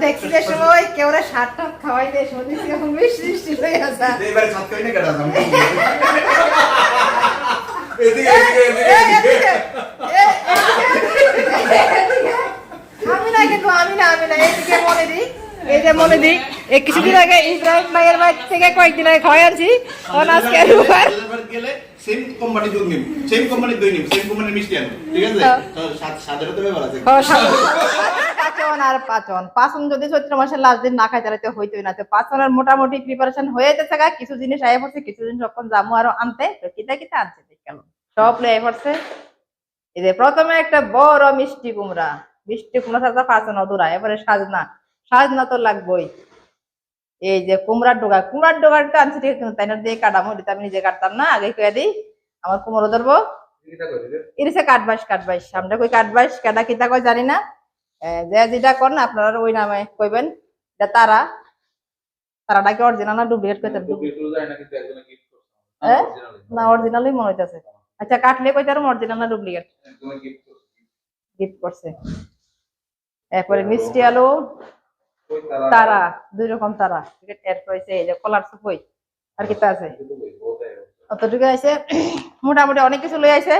দেখছি যে সময় কেউ সাত টাত খাওয়াই দেয় শুনছি এখন মিষ্টি মিষ্টি হয়ে আছে এবারে ছাদ কই না এদিকে এদিকে এদিকে। আমি কিন্তু আমি না আমি না এদিকে মনে দিই এই যে মনে দিই এই কিছুদিন আগে ইব্রাহিম ভাইয়ের বাড়ি থেকে কয়েকদিন আগে খাওয়াই আনছি। তখন আজকে গেলে সেম কোম্পানি দুধ সেম কোম্পানি দই নিম সেম কোম্পানির মিষ্টি আনো ঠিক আছে? হ্যাঁ। সাত সাতেরও তো ব্যাপার আছে। সাত- পাঁচন আর পাঁচন। পাঁচন যদি চৈত্র মাসের লাস্ট দিন না খাই তাহলে তো হইতোই না। তো পাঁচনের মোটামুটি প্রিপারেশন হয়ে যেতে গা। কিছু জিনিস আয় পড়ছে কিছু জিনিস যখন জামু আরও আনতে। তো কিতা কিতা আনছে কেন সব লয়ে পড়ছে। এই যে প্রথমে একটা বড় মিষ্টি কুমড়া। মিষ্টি কুমড়া ছাড়া পাঁচন অধুরা। এবারে সাজনা। সাজনা তো লাগবেই। এই যে কুমড়ার ডোগা। কুমড়ার ডোগাটা আনছি ঠিক আছে, কিন্তু তাই না দিয়ে কাটামো তো আমি নিজে কাটতাম না। আগে কয়ে দিই আমার কুমড়ো ধরবো। ইরিসে কাটবাস কাটবাস। আমরা কই কাটবাস কেডা কিতা কই জানি না। যে যেটা কর না আপনারা ওই নামে কইবেন এটা তারা তারাটা কি অরিজিনাল না ডুপ্লিকেট কইতেন হ্যাঁ? না অরিজিনালই মনে হইতাছে। আচ্ছা কাটলে কইতার অরিজিনাল না ডুপ্লিকেট গিফট করছে। এরপরে মিষ্টি আলু তারা। দুই রকম তারা। এরপর হইছে এই যে কলার সুপই। আর কিতা আছে? অতটুকু আছে মোটামুটি অনেক কিছু লই আইছে।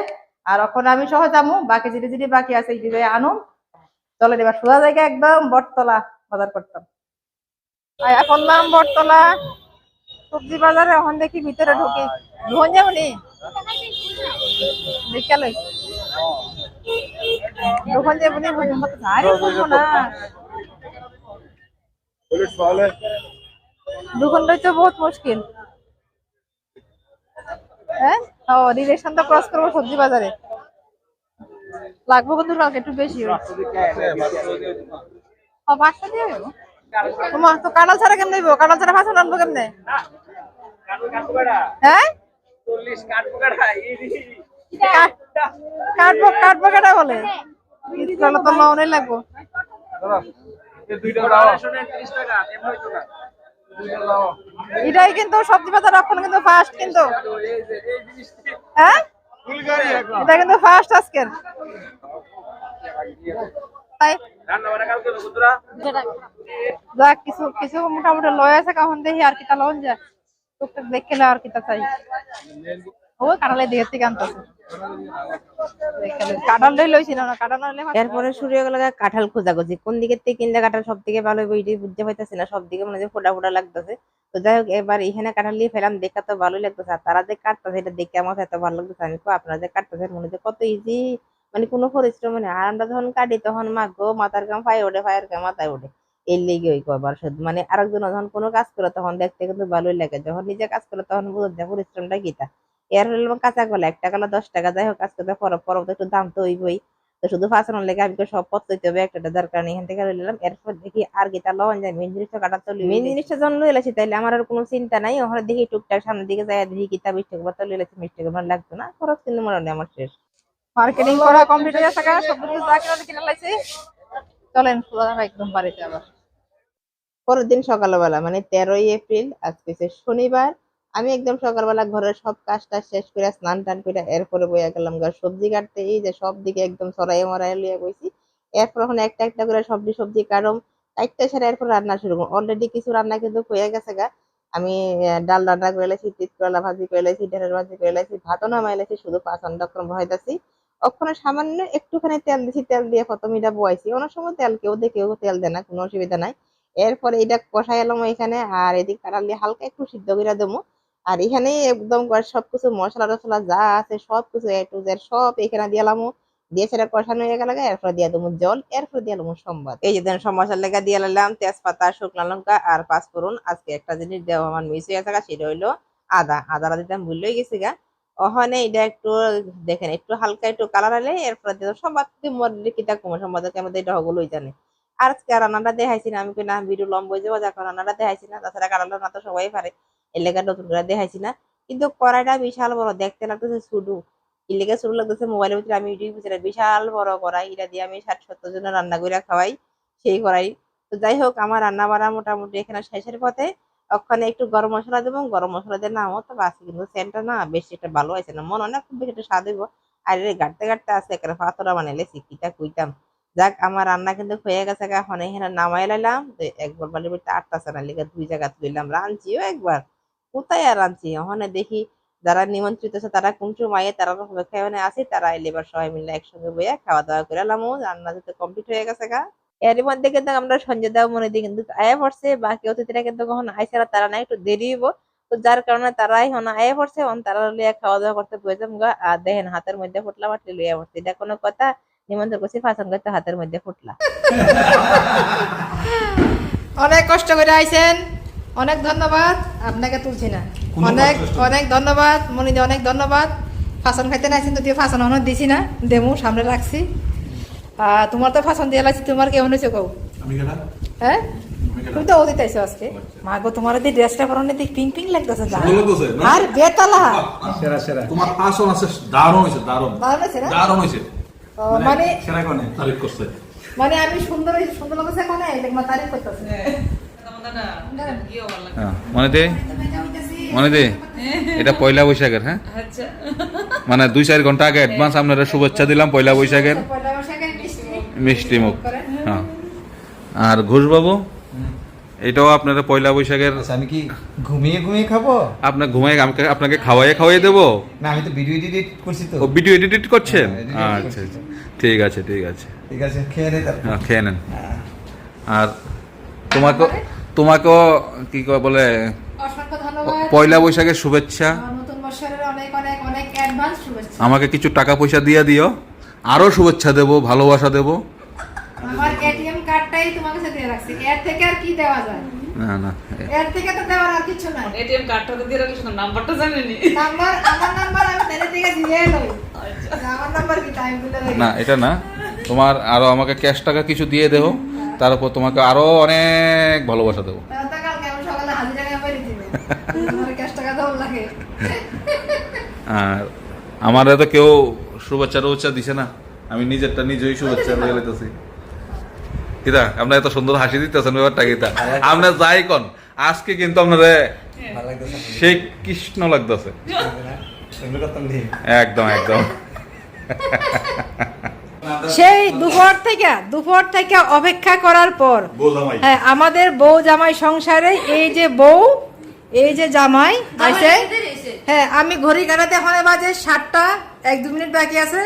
আর এখন আমি সহ যামু বাকি যেটি যেটি বাকি আছে এটি যাই আনো চলে এবার সোজা জায়গা একদম বটতলা বাজার করতাম। নাম বটতলা সবজি বাজারে এখন দেখি ভিতরে ঢুকি। ধন যাবনি দেখালই দোকান যাবনি বুঝুন কত না। দোকানটাই তো বহুত মুশকিল। হ্যাঁ? ও রিলেশন তো ক্রস করব সবজি বাজারে। লাগবে কত টাকা একটু বেশি ও তো কাঁঠাল ছাড়া কেমন দেবো ছাড়া ফাঁসন আনব কেমনে? হ্যাঁ? বলে? তো লাগবো। এটাই কিন্তু সবজি বাজার এখন কিন্তু ফার্স্ট কিন্তু। হ্যাঁ? এটা কিন্তু ফার্স্ট আজকের। কিছু কিছু মোটামুটি কখন দেখি আর লন যায়। টুকটাক আর চাই। ও কাঁঠালে দিয়ে থেকে আনতেছে। কাঁঠাল লই লইছি না কাঁঠাল এরপরে শুরু হয়ে গেল কাঁঠাল খোঁজাখুঁজি। কোন দিকে কিনলে কাঁঠাল সব থেকে ভালো বুঝতে পাইতেছি না সব দিকে মনে হয় ফোটা ফোটা লাগতেছে। তো যাই হোক, এবার এখানে নিয়ে ফেলাম, দেখা তো ভালোই লাগতেছে। আর তারা যে কাটতেছে, এটা দেখে আমার এত ভালো লাগতেছে। আমি আপনারা যে কাটতেছে মনে হচ্ছে কত ইজি মানে কোনো পরিশ্রম নেই। আর আমরা যখন কাটি, তখন মা গো, মাথার কাম ফাই ওঠে, ফায়ের কাম মাথায় ওঠে। এই লেগে ওই কবার শুধু। মানে আরেকজন যখন কোনো কাজ করে, তখন দেখতে কিন্তু ভালোই লাগে। যখন নিজে কাজ করে, তখন বুঝতে যায় পরিশ্রমটা কিটা। এর হলো কাঁচা কলা এক টাকা দশ টাকা, যাই হোক কাজ করতে পরব তো একটু দাম তো হইবই। তো শুধু ফাঁসানোর লেগে আমি তো সব পত্র দিতে হবে? একটা দরকার নেই। এখান থেকে নিলাম এরপর দেখি আর গীতা লবণ যায় মেন জিনিসটা কাটা তো মেন জিনিসটা যখন লই এলাছি তাইলে আমার আর কোনো চিন্তা নাই। ওখানে দেখি টুকটাক সামনের দিকে যাই দেখি গীতা বিশ টাকা বোতল এলাছি মিষ্টি টাকা লাগতো না। খরচ কিন্তু মনে হয় আমার শেষ। মার্কেটিং করা কমপ্লিট হয়ে গেছে সব কিছু যা কিনা কিনে লাইছি চলেন একদম বাড়িতে আবার। পরের দিন সকালবেলা মানে তেরোই এপ্রিল আজকে শনিবার। আমি একদম সকালবেলা ঘরের সব কাজটা শেষ করে স্নান টান করে এরপরে বইয়া গেলাম ঘর সবজি কাটতে এই যে সব দিকে একদম সরাই মরাই লিয়ে গেছি এরপর এখন একটা একটা করে সবজি সবজি কাটম। চারটে সেরে এরপর রান্না শুরু করুন অলরেডি কিছু রান্না কিন্তু হয়ে গেছে গা। আমি ডাল রান্না করে লেছি, তিত করলা ভাজি করে লেছি ঢেঁড়ের ভাজি করে লেছি, ভাতও নামাই লেছি, শুধু পাঁচ অন্ডক্রম বহাইতেছি ওখানে সামান্য একটুখানি তেল দিছি, তেল দিয়ে প্রথম এটা বয়াইছি। অনেক সময় তেল কেউ দিয়ে কেউ তেল দেয় না, কোনো অসুবিধা নাই। এরপরে এটা কষাই এলাম এখানে, আর এদিক কাটাল হালকা একটু সিদ্ধ করে দেবো। আর এখানে একদম সবকিছু মশলা টসলা যা আছে সবকিছু সব এখানে দিয়ে জল এই যে তেজপাতা লঙ্কা আর আজকে একটা জিনিস আদা। এটা একটু একটু হালকা একটু কালার হলে এরপর দিয়ে সম্বাদ। এটা জানে। আর রান্নাটা দেখাইছি না, আমি না ভিডিও লম্বা যাব, যাকে, রান্নাটা দেখাইছি না। তাছাড়া কালারটা না তো সবাই পারে। এর লেগে নতুন করে দেখাইছি না। কিন্তু কড়াইটা বিশাল বড়, দেখতে লাগতেছে শুধু। এর লেগে শুরু লাগতেছে মোবাইলের ভিতরে, আমি ইউটিউব বিশাল বড় কড়াই, এটা দিয়ে আমি ষাট সত্তর জন রান্না করে খাওয়াই সেই কড়াই। তো যাই হোক, আমার রান্না বাড়া মোটামুটি এখানে শেষের পথে। ওখানে একটু গরম মশলা দেবো, গরম মশলা দিয়ে নামও তো বাসি, কিন্তু সেন্টটা না, বেশি একটা ভালো হয়েছে না। মনে হয় না খুব বেশি একটা স্বাদ হইব। আর এই গাড়তে গাড়তে আছে একটা পাতরা বানাইলে সিকিটা কুইতাম। যাক, আমার রান্না কিন্তু হয়ে গেছে এখন এখানে নামাই লাইলাম। একবার বালির আটটা চানা লিখে দুই জায়গা তুলিলাম। রাঁধছিও একবার। কোথায় আর রাঁধছি ওখানে দেখি যারা নিমন্ত্রিত আছে তারা কোন সময়ে তারা অপেক্ষায় আছে, তারা এলে এবার সবাই মিলে একসঙ্গে বইয়া খাওয়া দাওয়া করে এলাম। রান্না যেতে কমপ্লিট হয়ে গেছে গা। এর মধ্যে কিন্তু আমরা সঞ্জয় দেওয়া মনে দিই কিন্তু আয়া পড়ছে, বাকি অতিথিরা কিন্তু কখন আইসে তারা না, একটু দেরি হইব। তো যার কারণে তারাই হন আয়া পড়ছে অন তারা লিয়া খাওয়া দাওয়া করতে বসেম গা। আর দেখেন হাতের মধ্যে ফুটলা মাটলি লইয়া পড়ছে। এটা কোনো কথা, নিমন্ত্রণ করছি, ফাঁসন করতে হাতের মধ্যে ফুটলা। অনেক কষ্ট করে আইছেন। অনেক ধন্যবাদ আপনাকে তুলছি না। অনেক অনেক ধন্যবাদ মনিদি অনেক ধন্যবাদ। ফাঁসন খাইতে নাইছেন তো দিয়ে ফাঁসন অনেক দিছি না। দেমু সামনে রাখছি। তোমার তো ফাঁসন দিয়ে লাগছি তোমার কেমন হয়েছে কৌ হ্যাঁ? তুমি তো অতীত আইছো আজকে। মা গো তোমার দিয়ে ড্রেসটা পরনে দিক পিং পিং লাগতেছে? আর বেতালা। সেরা সেরা। তোমার আসন আছে দারুণ হয়েছে দারুণ। লাগছে না? দারুণ হয়েছে। ও, মানে সেরা কোনে? তারিফ করছে। মানে আমি সুন্দর সুন্দর লাগছে এখন দেখবা তারিফ করতেছে। হ্যাঁ, মনে দে মনে দে এটা পয়লা বৈশাখের হ্যাঁ? মানে দুই চার ঘণ্টা আগে অ্যাডভান্স আপনারা শুভেচ্ছা দিলাম পয়লা বৈশাখের। পয়লা মিষ্টি। মিষ্টি মুখ। হ্যাঁ। আর ঘোষবাবু এটাও আপনারা পয়লা বৈশাখের আচ্ছা আমি কি ঘুমিয়ে ঘুমিয়ে খাব? আপনার ঘুমাই আমাকে আপনাকে খাওয়াই খাওয়াই দেবো? না আমি তো ভিডিও এডিট করছি তো। ও ভিডিও এডিট করছেন? হ্যাঁ, আচ্ছা আচ্ছা। ঠিক আছে ঠিক আছে। ঠিক আছে খেয়ে নে তারপর। হ্যাঁ, খেয়ে নেন। আর তোমাকে তোমাকেও কি কয় বলে পয়লা বৈশাখের শুভেচ্ছা। আমার নতুন বছরের অনেক অনেক অনেক অ্যাডভান্স শুভেচ্ছা। আমাকে কিছু টাকা পয়সা দিয়ে দিও। আরও শুভেচ্ছা দেবো ভালোবাসা দেবো। আমার এটিএম কার্ডটাই তোমার কাছে দিয়ে রাখছি। এর থেকে আর কি দেওয়া যায়? না না এর থেকে তো দেওয়ার আর কিছু নাই। এটিএম কার্ডটা তো দিয়ে রাখিস না, নাম্বারটা জানেনি। নাম্বার আমার নাম্বার আমি তেলে থেকে দিয়ে লই। আমার নাম্বার কি? টাইম দিলে না এটা না। তোমার আরও আমাকে ক্যাশ টাকা কিছু দিয়ে দেবো। তার উপর তোমাকে আরও অনেক ভালোবাসা দেবো। আর আমার তো কেউ শুভেচ্ছা টুভেচ্ছা দিছে না। আমি নিজেরটা নিজেই শুভেচ্ছা দিয়ে লইতেছি। কিতা আপনার এত সুন্দর হাসি দিতেছেন ব্যাপারটা কিতা আপনার যাই কন আজকে কিন্তু আপনার সেই কৃষ্ণ লাগতেছে। একদম একদম। সেই দুপুর থেকে দুপুর থেকে অপেক্ষা করার পর হ্যাঁ আমাদের বউ জামাই সংসারে এই যে বউ এই যে জামাই আছে হ্যাঁ আমি ঘড়ি কাটাতে হয় বাজে সাতটা এক দু মিনিট বাকি আছে।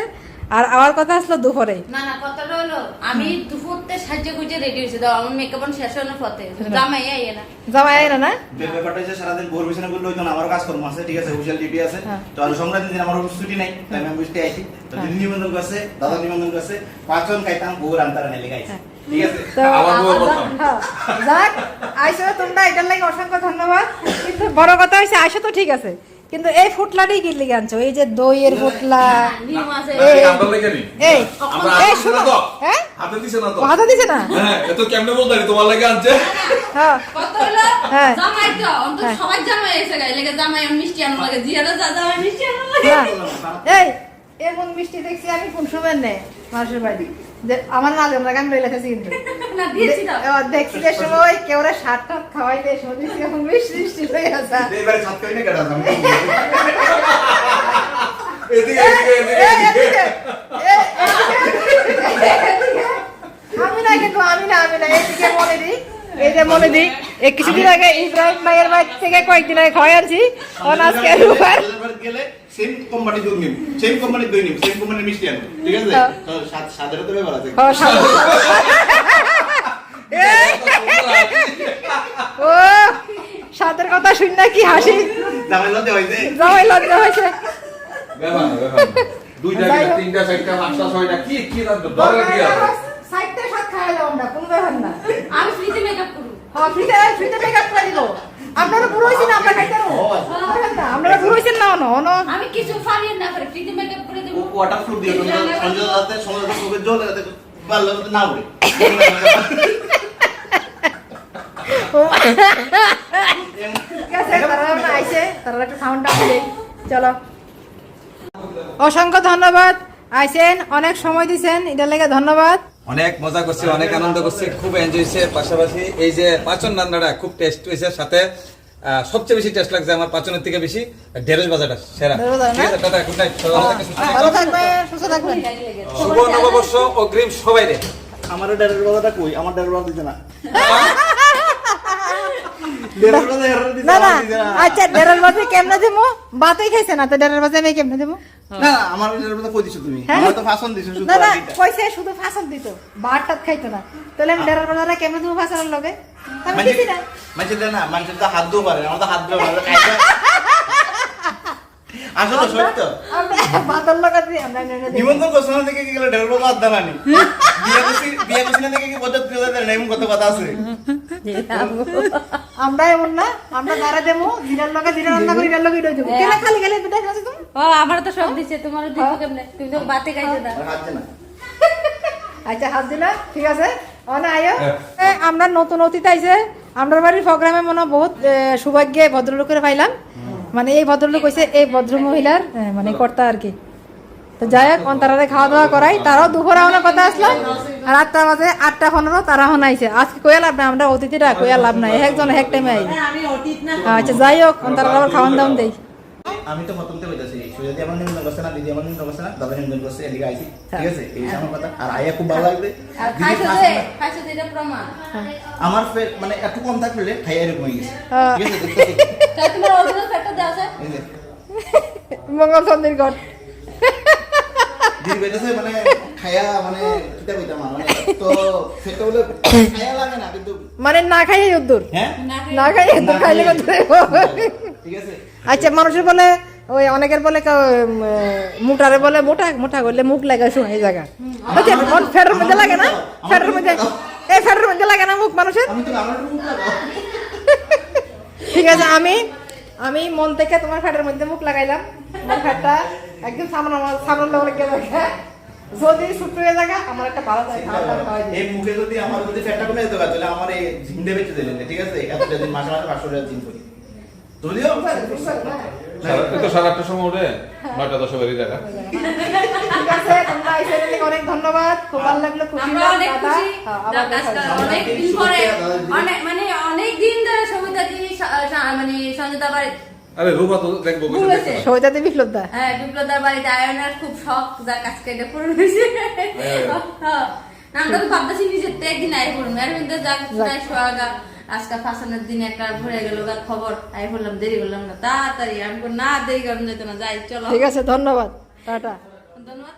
আর আমার কথা আসলো দুপুরে। না না কথাটা হলো আমি দুপুরতে সাহায্য রেডি হয়েছে। দাও আমার মেকআপ শেষ হওয়ার পথে। জামাই আইয়ে না। জামাই আইলো না যে ব্যাপারটা হচ্ছে সারাদিন ভোর বিছানা করলে হইতো না আমারও কাজকর্ম আছে ঠিক আছে অফিসিয়াল ডিউটি আছে। তো আর সংক্রান্তি দিন আমার অফিস ছুটি নাই তাই আমি বুঝতে আইছি। তো দিদি নিবন্ধন করছে দাদা নিবন্ধন করছে পাঁচজন খাইতাম রান্তারা নেলে গাইছে ঠিক আছে? তো আবার বউয়ের আমরা- কথা। হ্যাঁ, যাক আইসো তোমরা এটার লাগে অসংখ্য ধন্যবাদ। কিন্তু বড় কথা হয়েছে আইসো তো ঠিক আছে। কিন্তু এই ফুটলাটাই কি লিগে আনছো? এই যে দইয়ের ফুটলা। এই এই শুনো। না হ্যাঁ? হাতে দিছে না তো? হাতে দিছে না? হ্যাঁ এত কেমনে বলতে তোমার লাগে আনছে? হ্যাঁ। কত হলো? হ্যাঁ। জামাই তো অন্ত হ্যাঁ। সবাই জামাই এসে গেছে। লেগে জামাই মিষ্টি আনো লাগে। জিয়ারা যা জামাই মিষ্টি আনো লাগে। হ্যাঁ। এই এমন মিষ্টি দেখছি আমি কোন সময় নেই মানুষের বাড়ি। আমার না জানা গান রইলে খাচ্ছি কিন্তু। দেখছি যে সময় কেউ সাত টাত খাওয়াই দেয় সময় দেখছি এখন হয়ে আছে এই, এদিকে। আমি না কিন্তু আমি না আমি না এদিকে মনে দিই। এই যে মনে দিই এই কিছুদিন আগে ইব্রাহিম ভাইয়ের বাড়ি থেকে কয়েকদিন আগে খাওয়াই আনছি। ওন আজকে রুবার সেম কোম্পানি দুধ নিম সেম কোম্পানি দই নিম সেম কোম্পানি মিষ্টি আনব ঠিক আছে? হ্যাঁ। তো স্বাদ তো ব্যাপার আছে। ও সাদের কথা শুন না কি হাসি? জামাই লতে হইছে জামাই লজ্জা হয়েছে। দুইটা। তিনটা চারটা পাঁচটা ছয়টা কি কি রাখবে দরকার কি আছে সাইডটা সাত খাওয়াইলাম আমরা কোনো ব্যাপার না। আমি ফ্রিতে মেকআপ করব। হ্যাঁ ফ্রিতে ফ্রিতে মেকআপ করে দিব। আপনারা বুড়ো হয়েছেন আমরা খাইতে পারব ও, আচ্ছা। না, আমি কিছু পারি না করে ফ্রিতে মেকআপ করে দেব। ওয়াটার প্রুফ দিয়ে সঞ্জয় দাতে সঞ্জয় চোখে জল তো না উড়ে। ঠিক আছে তারা আমরা আইছে তারা একটু সাউন্ডটা দিলে চলো। অসংখ্য ধন্যবাদ। আইসেন অনেক সময় দিছেন এটার লেগে ধন্যবাদ। অনেক মজা করছি অনেক আনন্দ করছি খুব এনজয় হয়েছে। পাশাপাশি এই যে পাচন রান্নাটা খুব টেস্ট হয়েছে সাথে। সবচেয়ে বেশি টেস্ট লাগছে আমার পাচনের থেকে বেশি ঢেঁড়স ভাজাটা সেরা? ঠিক আছে গুড নাইট থাকবেন শুভ নববর্ষ অগ্রিম সবাই রে। আমারও ডেরের বাজাটা কই? আমার ডেরের বাজা দিতে না। আচ্ছা ডেরার বাজে কেমনে দেবো ভাতই খাইছে না তো ডেরের বাজে আমি কেমনে দেবো না না আমার বাজা কই দিছো তুমি? হ্যাঁ? আমার তো ফাসন দিছো শুধু না না কইছে শুধু দিত খাইতো না। তাহলে আমি ডেরার বেলা কেমনে তুমি ফাসলের লগে? আমি দিছি না। মানুষের না মানুষের তো হাত দিও পারে আমার তো হাত দিও পারে। খাইতে- আসলে সত্য আমরা ভাতের লগে দিই আমরা নিমন্ত্রণ করছ না দেখে কি গেল হাত দালানি বিয়ে করছি বিয়ে করছি না দেখে কি এমন কত কথা আছে। আমরা এমন না আমরা দেবো জিরার লগে জিরা রান্না করে লগে দেবো। কেন খালি গেলে বিদায় খাচ্ছ তুমি? ও আমার তো সব দিছে তোমার দিব কেমনে? তুমি তো বাতে খাইছো না। আচ্ছা হাত দিলা ঠিক আছে। অনা আয়ো। এ, আমরা নতুন অতিথি আইছে। আমরা বাড়ির প্রোগ্রামে মনে হয় বহুত সৌভাগ্যে ভদ্রলোকের পাইলাম। মানে এই ভদ্রলোক হইছে এই ভদ্র মহিলার মানে কর্তা আর কি। তো যাই হোক অন্তরারে খাওয়া দাওয়া করাই। তারাও দুপুরে আমার কথা আসলো। আর আটটা বাজে আটটা পনেরো তারা হন আইছে। আজকে কইয়া লাভ নাই আমরা অতিথিটা কইয়া লাভ নাই। একজন এক টাইমে আই আচ্ছা যাই হোক অন্তরার আবার খাওয়ান দাওয়ান দেই। আমি তো প্রথম থেকে বলতেছি সুজাদি আমার নিমন্ত্রণ করছে না দিদি আমার নিমন্ত্রণ করছে না দাদা নিমন্ত্রণ করছে এদিকে আইছি। ঠিক আছে? এই আমার কথা। আর আয়া খুব ভালো লাগবে। আমার মানে একটু কম থাকলে খাইয়া এরকম হয়ে গেছে। হ্যাঁ। ঠিক আছে। মঙ্গল চন্দ্রের ঘর মানে না কিন্তু খাইয়ে উদ্দুর না খাইয়ে উদ্দুর খাইলে আচ্ছা মানুষের বলে, ওই অনেকের বলে মুটারে বলে মোটা মোটা করলে মুখ লাগে শুনে জায়গা। আচ্ছা মধ্যে লাগে না? ফেটের মধ্যে এই ফেটের মধ্যে লাগে না মুখ মানুষের আমি তো আমার একটু মুখ লাগাও। ঠিক আছে আমি আমি মন থেকে তোমার ফ্যাটের মধ্যে মুখ লাগাইলাম। আমার ফ্যাটটা একদম সামনে আমার সামনের লোক লেগে দেখা। যদি হয়ে জায়গা আমার একটা ভালো দিবে। এই মুখে যদি আমার যদি ফ্যাটটা কমে যেত তাহলে আমার এই বেঁচে দিলেন ঠিক আছে? এতটা দিন মাসে মাসে পাঁচশো টাকা জিম করি। যদিও তো সাড়ে আটটার সময় উঠে নয়টা দশে বেরিয়ে দেখা। ঠিক আছে তোমরা এসে অনেক ধন্যবাদ। খুব ভালো লাগল খুশি আমরা অনেক খুশি। হ্যাঁ। অনেক দিন পরে অনেক মানে অনেক দিন ধরে সবিতা দি মানে সঞ্জিতা আরে রূপা তো দেখব বিপ্লবদা। হ্যাঁ বিপ্লবদার বাড়িতে আয়নের খুব শখ যা কাজ কেটে পূরণ হয়েছে। আমরা তো ভাবতেছি নিজের তো একদিন আয় পড়ুন এর মধ্যে যা কিছু আজকে ফাঁসানোর দিন একটা ঘুরে গেল খবর। আই বললাম দেরি করলাম না। তাড়াতাড়ি আমি না দেরি করলাম যেত না যাই চলো। ঠিক আছে ধন্যবাদ। টাটা। ধন্যবাদ